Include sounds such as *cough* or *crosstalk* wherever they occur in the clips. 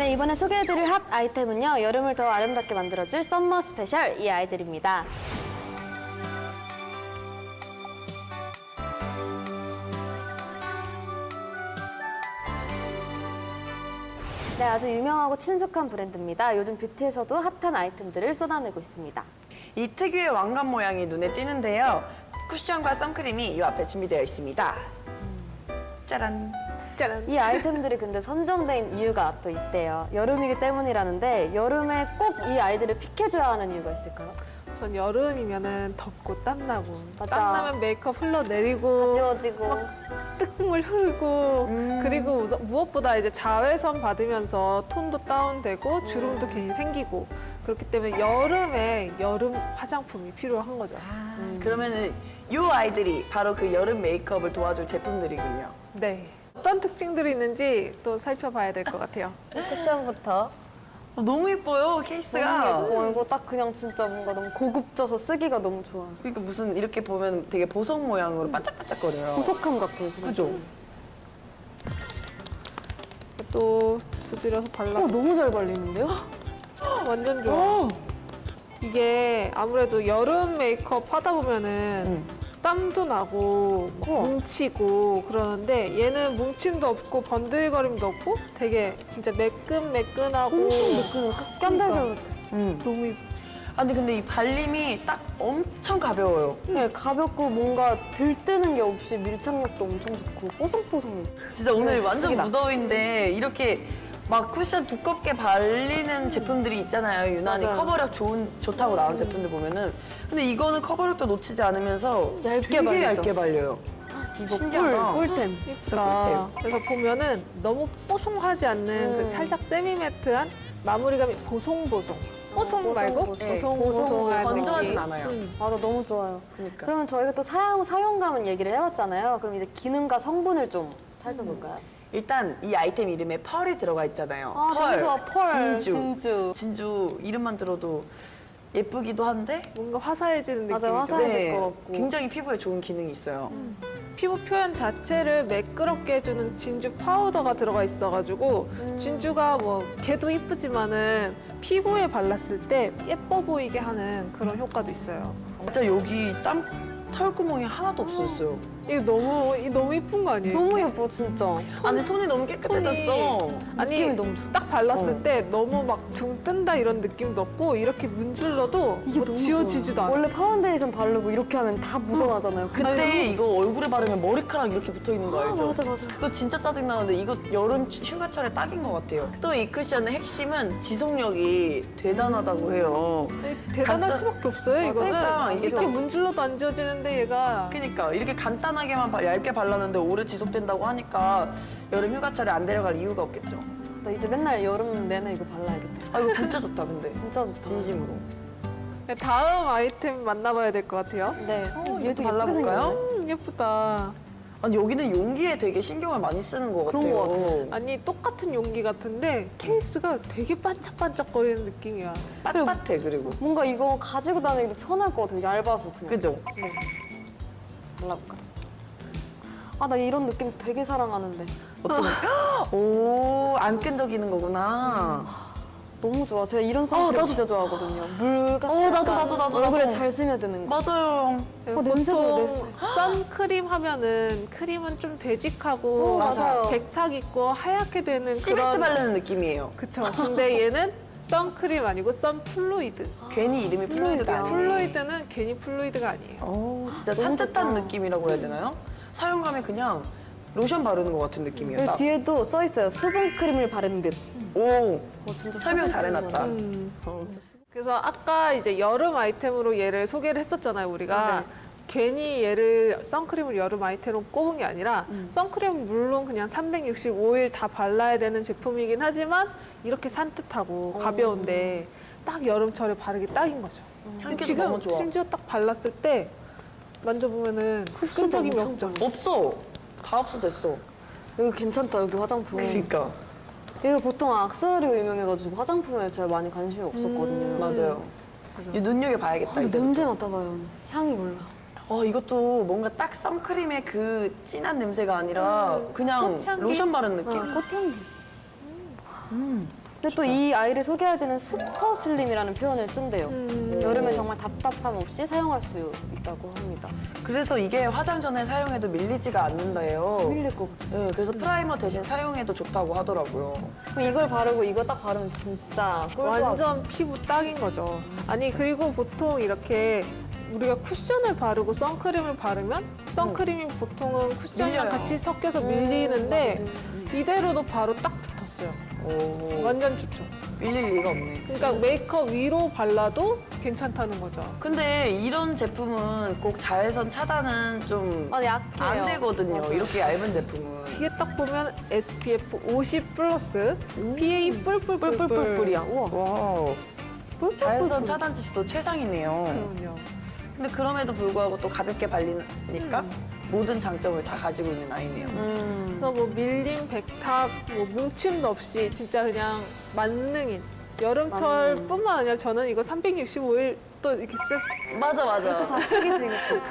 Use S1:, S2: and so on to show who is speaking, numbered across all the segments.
S1: 네, 이번에 소개해드릴 핫 아이템은요. 여름을 더 아름답게 만들어줄 썸머 스페셜 이 아이들입니다. 네, 아주 유명하고 친숙한 브랜드입니다. 요즘 뷰티에서도 핫한 아이템들을 쏟아내고 있습니다.
S2: 이 특유의 왕관 모양이 눈에 띄는데요. 쿠션과 선크림이 이 앞에 준비되어 있습니다. 짜란.
S3: 짜란.
S1: 이 아이템들이 근데 선정된 이유가 또 있대요. 여름이기 때문이라는데 여름에 꼭 이 아이들을 픽해줘야 하는 이유가 있을까요?
S3: 전 여름이면은 덥고 땀나고
S1: 맞아.
S3: 땀나면 메이크업 흘러내리고
S1: 지워지고
S3: 뜨끔물 흐르고
S2: 음.
S3: 그리고 무- 무엇보다 이제 자외선 받으면서 톤도 다운되고 주름도 괜히 생기고 그렇기 때문에 여름에 여름 화장품이 필요한 거죠.
S2: 그러면은 이 아이들이 바로 그 여름 메이크업을 도와줄 제품들이군요.
S3: 네. 어떤 특징들이 있는지 또 살펴봐야 될 것 같아요.
S1: 쿠션부터
S2: 어, 너무 예뻐요 케이스가.
S1: 너무 예뻐. 이거 딱 그냥 진짜 뭔가 너무 고급져서 쓰기가 너무 좋아.
S2: 그러니까 무슨 이렇게 보면 되게 보석 모양으로 반짝반짝거려요.
S1: 보석함 같아. 그냥.
S2: 그죠?
S3: 또 두드려서 발라.
S1: 어, 너무 잘 발리는데요?
S3: 완전 좋아.
S2: 오.
S3: 이게 아무래도 여름 메이크업 하다 보면은
S2: 음.
S3: 땀도 나고
S1: 우와.
S3: 뭉치고 그러는데 얘는 뭉침도 없고 번들거림도 없고 되게 진짜 매끈매끈하고
S1: 엄청 매끈해. 깐달걀 같아.
S2: 음.
S3: 너무 이-
S2: 아니 근데 이 발림이 딱 엄청 가벼워요.
S1: 네, 가볍고 뭔가 들뜨는 게 없이 밀착력도 엄청 좋고 뽀송뽀송해.
S2: 진짜 오늘
S1: 네,
S2: 완전
S1: 쓰기다.
S2: 무더위인데 이렇게 막 쿠션 두껍게 발리는 제품들이 있잖아요. 유난히
S1: 맞아요.
S2: 커버력 좋은 좋다고 나온 제품들 보면은. 근데 이거는 커버력도 놓치지 않으면서
S1: 얇게
S2: 되게
S1: 발리죠.
S2: 얇게 발려요.
S1: 이거
S2: 신기하다.
S1: 꿀, 꿀템.
S3: 예쁘다. 그래서 보면은 너무 뽀송하지 않는
S1: 음.
S3: 그 살짝 세미 매트한 마무리감이 보송보송. 뽀송
S1: 보송,
S3: 말고
S1: 보송.
S3: 보송보송한
S2: 건조하진
S3: 느낌.
S2: 않아요.
S3: 음.
S1: 맞아, 너무 좋아요.
S2: 그러니까.
S1: 그러면 저희가 또 사용, 사용감은 얘기를 해봤잖아요. 그럼 이제 기능과 성분을 좀 살펴볼까요?
S2: 일단 이 아이템 이름에 펄이 들어가 있잖아요.
S1: 아, 너무 좋아. 펄,
S2: 진주.
S1: 진주.
S2: 진주 이름만 들어도 예쁘기도 한데
S3: 뭔가 화사해지는 느낌이죠.
S1: 화사해. 화사해질 것 같고.
S2: 굉장히 피부에 좋은 기능이 있어요.
S3: 피부 표현 자체를 매끄럽게 해주는 진주 파우더가 들어가 있어가지고
S1: 음.
S3: 진주가 뭐 걔도 이쁘지만은 피부에 발랐을 때 예뻐 보이게 하는 그런 효과도 있어요.
S2: 진짜 여기 땀 털구멍이 하나도 없었어요.
S3: 이거 너무 이거 너무 이쁜 거 아니에요?
S1: 너무 예뻐, 진짜.
S2: 아니 손이 너무 깨끗해졌어.
S3: 아니
S1: 느낌이 너무 좋다.
S3: 딱 발랐을
S2: 어.
S3: 때 너무 막둥 뜬다 이런 느낌도 없고 이렇게 문질러도
S1: 이게
S3: 뭐
S1: 너무
S3: 지워지지도
S1: 좋아요.
S3: 않아.
S1: 원래 파운데이션 바르고 이렇게 하면 다 묻어나잖아요.
S2: 그때
S3: 아니,
S2: 이거 얼굴에 바르면 머리카락 이렇게 붙어 있는 거
S1: 아,
S2: 알죠?
S1: 맞아, 맞아.
S2: 그거 진짜 짜증나는데 이거 여름 휴가철에 딱인 것 같아요. 또 이 쿠션의 핵심은 지속력이 대단하다고 해요.
S3: 아니, 대단할
S2: 간단-
S3: 수밖에 없어요 이거는.
S2: 그러니까 이게
S3: 이렇게
S2: 좀-
S3: 문질러도 안 지워지는데 얘가
S2: 그러니까 이렇게 간단하게만 바- 얇게 발랐는데 오래 지속된다고 하니까 여름 휴가철에 안 데려갈 이유가 없겠죠.
S1: 나 이제 맨날 여름 내내 이거 발라야겠다.
S2: 아 이거 진짜 좋다 근데 *laughs*
S1: 진짜 좋다.
S2: 진심으로.
S3: 다음 아이템 만나봐야 될 것 같아요.
S1: 네.
S2: 어,
S1: 얘도 예쁘게
S2: 발라볼까요?
S1: 생겼네.
S3: 음, 예쁘다.
S2: 아니 여기는 용기에 되게 신경을 많이 쓰는 것
S1: 그런
S2: 같아요.
S1: 것
S3: 아니 똑같은 용기 같은데 케이스가 되게 반짝반짝거리는 느낌이야.
S2: 빳빳해 그리고.
S1: 뭔가 이거 가지고 다니기도 편할 것 같아요. 얇아서 그냥.
S2: 그죠?
S1: 발라볼까? 아, 나 이런 느낌 되게 사랑하는데.
S2: 어떤 *gasps* 오, 안 끈적이는 거구나.
S1: 너무 좋아. 제가 이런 선크림
S2: 나도.
S1: 진짜 좋아하거든요. 물 같은
S2: 어, 나도,
S1: 약간
S2: 나도, 나도,
S1: 얼굴에
S2: 나도.
S1: 잘 스며드는 거.
S2: 맞아요.
S1: 어, 냄새도 내
S3: 보통 선크림 하면은 크림은 좀 되직하고
S1: 어, 맞아요.
S3: 백탁 있고 하얗게 되는
S2: 시멘트
S3: 그런
S2: 바르는 느낌이에요.
S3: 그쵸. 근데 얘는 선크림 아니고 선플루이드.
S2: 괜히 이름이 아니에요.
S3: 플루이드는 괜히 플루이드가 아니에요.
S2: 오, 진짜
S1: 너무
S2: 산뜻한. 느낌이라고 해야 되나요? 사용감이 그냥 로션 바르는 것 같은 느낌이에요.
S1: 여기
S2: 딱.
S1: 뒤에도 써 있어요. 수분 크림을 바른 듯.
S2: 오,
S1: 어, 진짜
S2: 설명 잘 해놨다.
S1: 크림이야.
S3: 음.
S1: 어,
S3: 그래서 아까 이제 여름 아이템으로 얘를 소개를 했었잖아요, 우리가.
S1: 네.
S3: 괜히 얘를 선크림을 여름 아이템으로 꼽은 게 아니라 선크림 물론 그냥 365일 다 발라야 되는 제품이긴 하지만 이렇게 산뜻하고 가벼운데 딱 여름철에 바르기 딱인 거죠.
S2: 향기도
S3: 지금
S2: 너무 좋아.
S3: 심지어 딱 발랐을 때 만져보면은 끈적임이
S1: 엄청
S3: 없죠.
S2: 없어. 다 없어졌어.
S1: 여기 괜찮다, 여기 화장품.
S2: 그러니까.
S1: 여기가 보통 악세사리가 유명해가지고 화장품에 제가 많이 관심이 없었거든요.
S2: 맞아요. 이 눈여겨 봐야겠다.
S1: 근데
S2: 이제.
S1: 냄새 맡아봐요. 향이 몰라.
S2: 어, 이것도 뭔가 딱 선크림의 그 진한 냄새가 아니라 그냥
S3: 꽃향기?
S2: 로션 바른
S1: 어,
S2: 느낌.
S1: 꽃향기. 근데 또 이 아이를 소개할 때는 슈퍼 슬림이라는 표현을 쓴대요.
S3: 음.
S1: 여름에 정말 답답함 없이 사용할 수 있다고 합니다.
S2: 그래서 이게 화장 전에 사용해도 밀리지가 않는다요.
S1: 밀릴 것 같아요.
S2: 네, 그래서 프라이머 대신 사용해도 좋다고 하더라고요.
S1: 그럼 이걸 바르고 이거 딱 바르면 진짜.
S3: 완전 피부 딱인 거죠. 아니 그리고 보통 이렇게 우리가 쿠션을 바르고 선크림을 바르면 선크림이 보통은 쿠션이랑
S2: 밀려요.
S3: 같이 섞여서
S1: 음,
S3: 밀리는데. 이대로도 바로 딱 붙었어요.
S2: 오,
S3: 완전 좋죠.
S2: 밀릴 리가 없네.
S3: 그러니까 메이크업 위로 발라도 괜찮다는 거죠.
S2: 근데 이런 제품은 꼭 자외선 차단은 좀안
S1: 아, 약해요.
S2: 되거든요. 이렇게 얇은 제품은.
S3: 뒤에 딱 보면 SPF 50 플러스 PA 뿔뿔뿔뿔
S1: 뿔뿔뿔뿔이야. 우와.
S2: 와우. 자외선 차단 지수도 최상이네요.
S3: 그럼요.
S2: 근데 그럼에도 불구하고 또 가볍게 발리니까 모든 장점을 다 가지고 있는 아이네요.
S1: 음.
S3: 그래서 뭐 밀림, 백탑, 뭐 뭉침도 없이 진짜 그냥 만능인 여름철뿐만 아니라 저는 이거 365일 또 이렇게 쓰
S2: 맞아
S1: 이것도
S2: 맞아.
S1: 다 쓰기 지금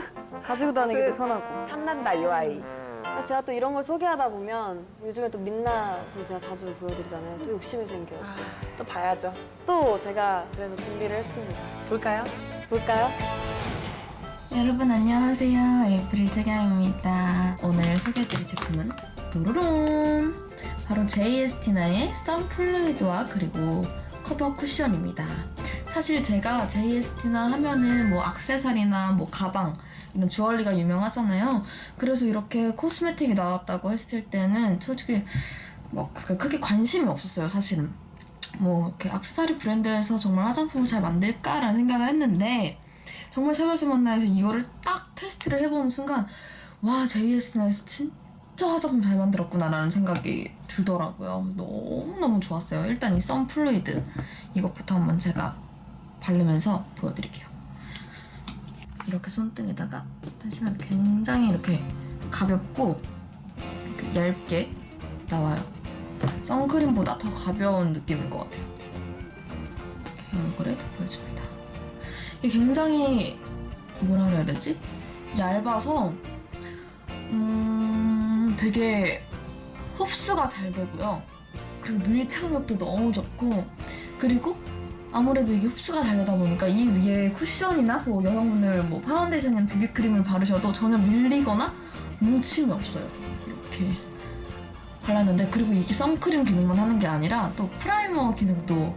S1: *laughs* 가지고 다니기도
S3: 그-
S1: 편하고.
S2: 탐난다 이 아이.
S1: 근데 제가 또 이런 걸 소개하다 보면 요즘에 또 민낯을 제가 자주 보여드리잖아요. 또 욕심이 생겨요.
S2: 아, 또 봐야죠.
S1: 또 제가 그래서 준비를 했습니다.
S2: 볼까요?
S1: 볼까요?
S4: 여러분 안녕하세요. 에이프릴 최경입니다. 오늘 소개해드릴 제품은 도로롱! 바로 JST나의 선플루이드와 그리고 커버 쿠션입니다. 사실 제가 JST나 하면은 뭐 악세사리나 뭐 가방 이런 주얼리가 유명하잖아요. 그래서 이렇게 코스메틱이 나왔다고 했을 때는 솔직히 뭐 그렇게 크게 관심이 없었어요, 사실은. 뭐 이렇게 악세사리 브랜드에서 정말 화장품을 잘 만들까라는 생각을 했는데 정말 샤워에서 만나에서 이거를 딱 테스트를 해보는 순간 와 JS나에서 진짜 화장품 잘 만들었구나 라는 생각이 들더라고요. 너무너무 좋았어요. 일단 이 선플루이드 이것부터 한번 제가 바르면서 보여드릴게요. 이렇게 손등에다가 하시면 굉장히 이렇게 가볍고 이렇게 얇게 나와요. 선크림보다 더 가벼운 느낌일 것 같아요. 이렇게 얼굴에 보여줍니다. 굉장히 뭐라 그래야 되지? 얇아서 음 되게 흡수가 잘 되고요. 그리고 밀착력도 너무 좋고 그리고 아무래도 이게 흡수가 잘 되다 보니까 이 위에 쿠션이나 뭐 여성분들 뭐 파운데이션이나 비비크림을 바르셔도 전혀 밀리거나 뭉침이 없어요. 이렇게 발랐는데 그리고 이게 선크림 기능만 하는 게 아니라 또 프라이머 기능도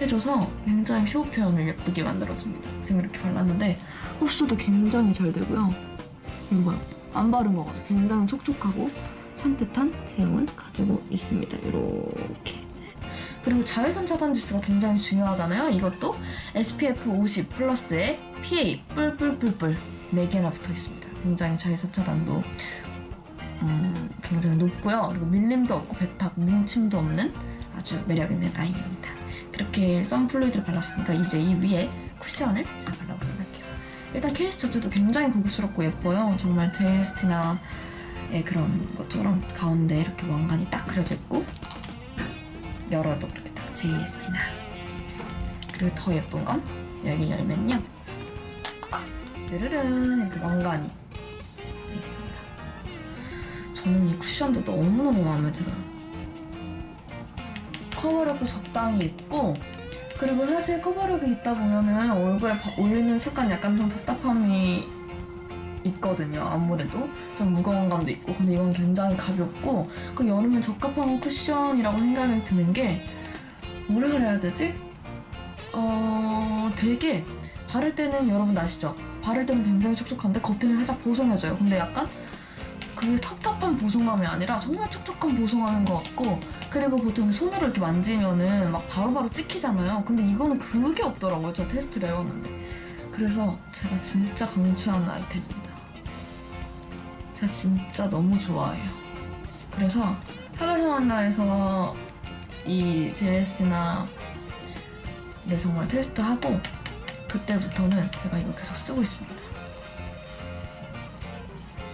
S4: 해줘서 굉장히 피부 표현을 예쁘게 만들어줍니다. 지금 이렇게 발랐는데 흡수도 굉장히 잘 되고요. 이거 봐요. 안 바른 것 같아요. 굉장히 촉촉하고 산뜻한 제형을 가지고 있습니다. 이렇게. 그리고 자외선 차단 지수가 굉장히 중요하잖아요. 이것도 SPF 50 플러스에 PA 뿔뿔뿔뿔 4개나 붙어 있습니다. 굉장히 자외선 차단도 음, 굉장히 높고요. 그리고 밀림도 없고 백탁, 뭉침도 없는 아주 매력 있는 아이입니다. 그렇게 선플루이드를 발랐으니까 이제 이 위에 쿠션을 잘 발라보도록 할게요. 일단 케이스 자체도 굉장히 고급스럽고 예뻐요. 정말 제스티나의 그런 것처럼 가운데 이렇게 왕관이 딱 그려져 있고 열어도 그렇게 딱 제스티나 그리고 더 예쁜 건 여기 열면요 르르른 이렇게 왕관이 있습니다. 저는 이 쿠션도 너무너무 마음에 들어요. 커버력도 적당히 있고 그리고 사실 커버력이 있다 보면은 얼굴에 바- 올리는 습관 약간 좀 답답함이 있거든요. 아무래도 좀 무거운 감도 있고 근데 이건 굉장히 가볍고 그 여름에 적합한 쿠션이라고 생각이 드는 게 뭐라 그래야 되지? 어 되게 바를 때는 여러분 아시죠? 바를 때는 굉장히 촉촉한데 겉에는 살짝 보송해져요. 근데 약간 그게 텁텁한 보송함이 아니라 정말 촉촉한 보송하는 것 같고 그리고 보통 손으로 이렇게 만지면은 막 바로바로 찍히잖아요. 근데 이거는 그게 없더라고요. 제가 테스트를 해봤는데. 그래서 제가 진짜 강추하는 아이템입니다. 제가 진짜 너무 좋아해요. 그래서 하가샤만나에서 이 제스티나를 정말 테스트하고 그때부터는 제가 이걸 계속 쓰고 있습니다.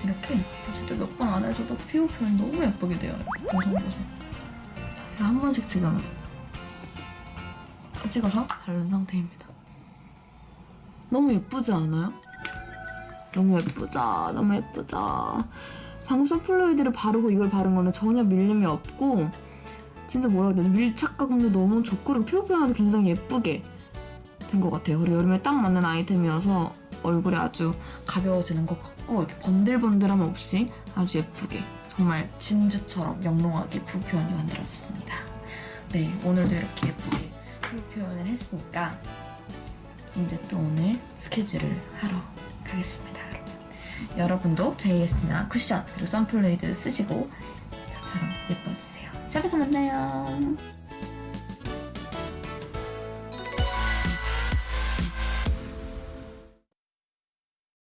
S4: 이렇게 진짜 몇번 안 해줘도 피부 표현 너무 예쁘게 돼요. 보송보송. 자, 제가 한 번씩 지금 찍어서 바른 상태입니다. 너무 예쁘지 않아요? 너무 예쁘죠? 너무 예쁘죠? 방수 플루이드를 바르고 이걸 바른 거는 전혀 밀림이 없고 진짜 뭐라 해야 되나 밀착감도 너무 좋고 그리고 피부 표현도 굉장히 예쁘게 된 것 같아요. 그리고 여름에 딱 맞는 아이템이어서 얼굴이 아주 가벼워지는 것 같고 이렇게 번들번들함 없이 아주 예쁘게 정말 진주처럼 영롱하게 피부 표현이 만들어졌습니다. 네, 오늘도 이렇게 예쁘게 피부 표현을 했으니까 이제 또 오늘 스케줄을 하러 가겠습니다, 여러분. 여러분도 JS나 쿠션 그리고 선플레이드 쓰시고 저처럼 예뻐지세요. 샵에서 만나요.